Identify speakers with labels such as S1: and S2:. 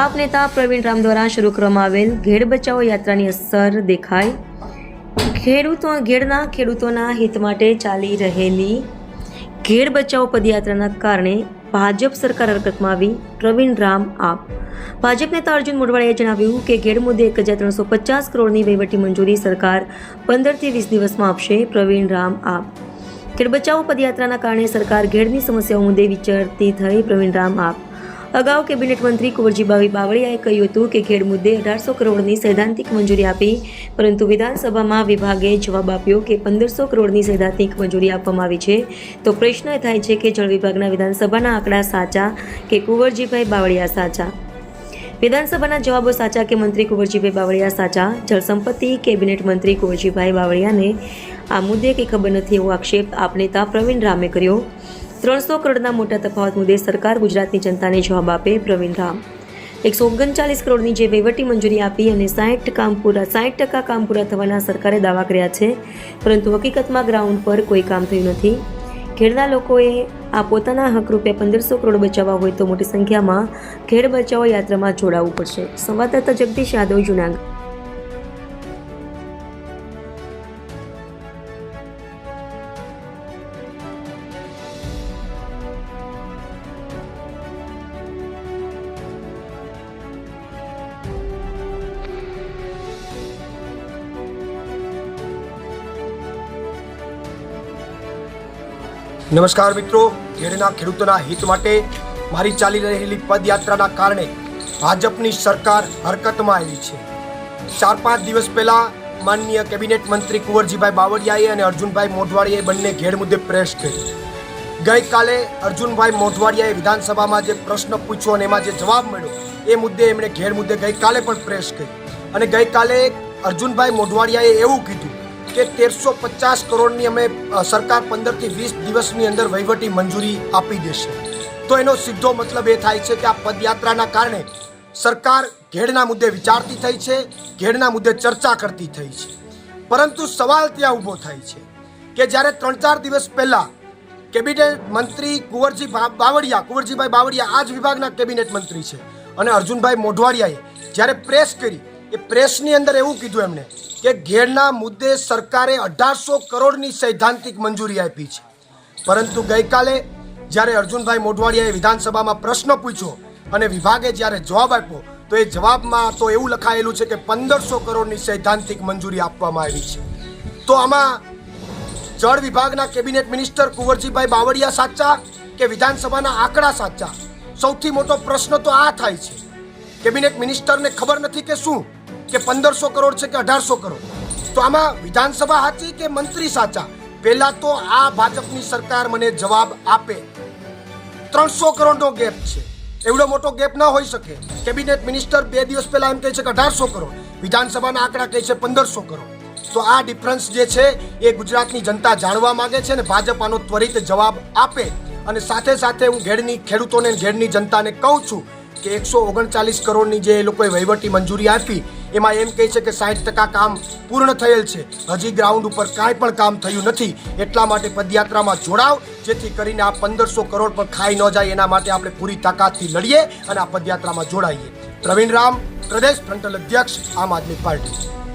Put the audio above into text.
S1: આપ નેતા પ્રવીણ રામ દ્વારા શરૂ કરવામાં આવેલ ઘેડ બચાવો યાત્રાની અસર દેખાય ખેડૂતો ઘેડના ખેડૂતોના હિત માટે ચાલી રહેલી ઘેડ બચાવો પદયાત્રાના કારણે ભાજપ સરકાર હરકતમાં આવી. પ્રવીણ રામ આપ. ભાજપ નેતા અર્જુન મોઢવાડિયાએ જણાવ્યું કે ઘેડ મુદ્દે એક હજાર ત્રણસો પચાસ કરોડની વહીવટી મંજૂરી સરકાર પંદરથી વીસ દિવસમાં આપશે. પ્રવીણ રામ આપ. ખેડ બચાવો પદયાત્રાના કારણે સરકાર ઘેડની સમસ્યાઓ મુદ્દે વિચારતી થઈ પ્રવીણ રામ આપ. અગાઉ કેબિનેટ મંત્રી કુંવરજીભાઈ બાવળિયાએ કહ્યું હતું કે ખેડ મુદ્દે અઢારસો કરોડની સૈદ્ધાંતિક મંજૂરી આપી, પરંતુ વિધાનસભામાં વિભાગે જવાબ આપ્યો કે પંદરસો કરોડની સૈદ્ધાંતિક મંજૂરી આપવામાં આવી છે. તો પ્રશ્ન એ થાય છે કે જળ વિભાગના વિધાનસભાના આંકડા સાચા કે કુંવરજીભાઈ બાવળિયા સાચા? વિધાનસભાના જવાબો સાચા કે મંત્રી કુંવરજીભાઈ બાવળિયા સાચા? જળસંપત્તિ કેબિનેટ મંત્રી કુંવરજીભાઈ બાવળિયાને આ મુદ્દે કંઈ ખબર નથી એવો આક્ષેપ આપ નેતા પ્રવીણ રામે કર્યો. ત્રણસો કરોડના મોટા તફાવત મુદ્દે સરકાર ગુજરાતની જનતાને જવાબ આપે પ્રવીણ રામ. એકસો ઓગણચાલીસ કરોડની જે વહીવટી મંજૂરી આપી અને સાઠ કામ પૂરા સાઠ ટકા કામ પૂરા થવાના સરકારે દાવા કર્યા છે, પરંતુ હકીકતમાં ગ્રાઉન્ડ પર કોઈ કામ થયું નથી. ખેડના લોકોએ આ પોતાના હક રૂપે પંદરસો કરોડ બચાવવા હોય તો મોટી સંખ્યામાં ખેડ બચાવો યાત્રામાં જોડાવવું પડશે. સંવાદદાતા જગદીશ યાદવ, જુનાગઢ.
S2: નમસ્કાર મિત્રો, ઘેરના ખેડૂતોના હિત માટે મારી ચાલી રહેલી પદયાત્રાના કારણે ભાજપની સરકાર હરકતમાં આવી છે. ચાર પાંચ દિવસ પહેલા માનનીય કેબિનેટ મંત્રી કુંવરજીભાઈ બાવળિયાએ અને અર્જુનભાઈ મોઢવાડીએ બંને ઘેર મુદ્દે પ્રેસ કરી ગઈકાલે અર્જુનભાઈ મોઢવાડિયાએ વિધાનસભામાં જે પ્રશ્ન પૂછ્યો અને એમાં જે જવાબ મળ્યો, એ મુદ્દે એમણે ઘેર મુદ્દે ગઈકાલે પણ પ્રેસ કરી અને ગઈકાલે અર્જુનભાઈ મોઢવાડિયાએ એવું કીધું કે તેરસો પચાસ કરોડની અમે સરકાર પંદરથી વીસ દિવસની અંદર વહીવટી મંજૂરી આપી દેશે. તો એનો સીધો મતલબ એ થાય છે કે આ પદયાત્રાના કારણે સરકાર ઘેડના મુદ્દે વિચારતી થઈ છે, ઘેડના મુદ્દે ચર્ચા કરતી થઈ છે. પરંતુ સવાલ ત્યાં ઊભો થાય છે કે જ્યારે ત્રણ ચાર દિવસ પહેલાં કેબિનેટ મંત્રી કુંવરજી બાવળિયા, કુંવરજીભાઈ બાવળિયા આ જ વિભાગના કેબિનેટ મંત્રી છે અને અર્જુનભાઈ મોઢવાડિયાએ જ્યારે પ્રેસ કરી એ પ્રેસની અંદર એવું કીધું એમણે કે ઘેરના મુદ્દે સરકારે અઢારસો કરોડની સૈદ્ધાંતિક મંજૂરી આપી છે. પરંતુ ગઈકાલે જ્યારે અર્જુનભાઈ મોઢવાડિયાએ વિધાનસભામાં પ્રશ્ન પૂછ્યો અને વિભાગે જ્યારે જવાબ આપ્યો, તો એ જવાબમાં તો એવું લખાયેલું છે કે પંદરસો કરોડની સૈદ્ધાંતિક મંજૂરી આપવામાં આવી છે. તો આમાં જળ વિભાગના કેબિનેટ મિનિસ્ટર કુંવરજીભાઈ બાવળિયા સાચા કે વિધાનસભાના આંકડા સાચા? સૌથી મોટો પ્રશ્ન તો આ થાય છે. કેબિનેટ મિનિસ્ટરને ખબર નથી કે શું? કે પંદરસો કરોડ છે કે અઢારસો કરોડ? તો આમાં વિધાનસભા સાચી કે મંત્રી સાચા? પહેલા તો આ ભાજપની સરકાર મને જવાબ આપે. ત્રણસો કરોડનો ગેપ છે. એવડો મોટો ગેપ ન હોઈ શકે. કેબિનેટ મિનિસ્ટર બે દિવસ પહેલા એમ કહે છે કે અઢારસો કરોડ. વિધાનસભાના આંકડા કહે છે પંદરસો કરોડ. તો આ ડિફરન્સ જે છે એ ગુજરાતની જનતા જાણવા માંગે છે અને ભાજપ આનો ત્વરિત જવાબ આપે. અને સાથે સાથે હું ઘેડની ખેડૂતોને ઘેડની જનતાને કહું છું કે એકસો ઓગણચાલીસ કરોડની જે એ લોકોએ વહીવટી મંજૂરી આપી એમાં એમ કહે છે કે સાઠ ટકા કામ પૂર્ણ થયેલ છે. હજી ગ્રાઉન્ડ ઉપર કાંઈ પણ કામ થયું નથી. એટલા માટે પદયાત્રામાં જોડાવ, જેથી કરીને આ પંદરસો કરોડ પણ ખાઈ ન જાય. એના માટે આપણે પૂરી તાકાતથી લડીએ અને આ પદયાત્રામાં જોડાઈએ. પ્રવીણ રામ, પ્રદેશ ફ્રન્ટલ અધ્યક્ષ, આમ આદમી પાર્ટી.